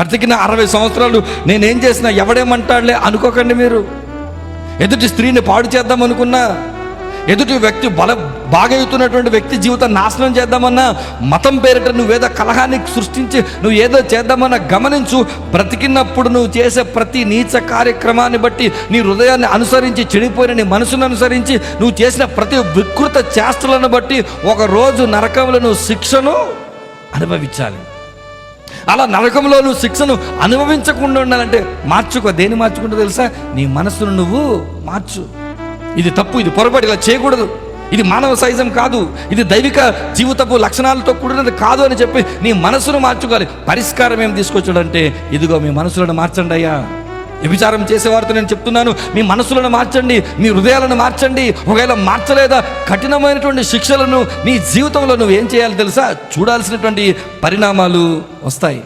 బ్రతికిన అరవై సంవత్సరాలు నేనేం చేసినా ఎవడేమంటాడులే అనుకోకండి మీరు. ఎదుటి స్త్రీని పాడు చేద్దాం అనుకున్నా ఎదుటి వ్యక్తి బల బాగైతున్నటువంటి వ్యక్తి జీవితం నాశనం చేద్దామన్నా మతం పేరిట నువ్వేదో కలహాన్ని సృష్టించి నువ్వు ఏదో చేద్దామన్నా గమనించు బ్రతికినప్పుడు నువ్వు చేసే ప్రతి నీచ కార్యక్రమాన్ని బట్టి నీ హృదయాన్ని అనుసరించి చెడిపోయిన నీ మనసును అనుసరించి నువ్వు చేసిన ప్రతి వికృత చేష్టలను బట్టి ఒకరోజు నరకంలో నువ్వు శిక్షను అనుభవించాలి. అలా నరకంలో నువ్వు శిక్షను అనుభవించకుండా ఉండాలంటే మార్చుకో. దేని మార్చుకుంటూ తెలుసా? నీ మనసును నువ్వు మార్చు. ఇది తప్పు ఇది పొరపాటు ఇలా చేయకూడదు. ఇది మానవ సైజం కాదు. ఇది దైవిక జీవితపు లక్షణాలతో కూడినది కాదు అని చెప్పి నీ మనసును మార్చుకోవాలి. పరిష్కారం ఏం తీసుకొచ్చాడంటే ఇదిగో మీ మనసులను మార్చండి అయ్యా. వ్యభిచారం చేసేవారితో నేను చెప్తున్నాను మీ మనసులను మార్చండి మీ హృదయాలను మార్చండి. ఒకవేళ మార్చలేదా కఠినమైనటువంటి శిక్షలను నీ జీవితంలో నువ్వు ఏం చేయాలి తెలుసా? చూడాల్సినటువంటి పరిణామాలు వస్తాయి.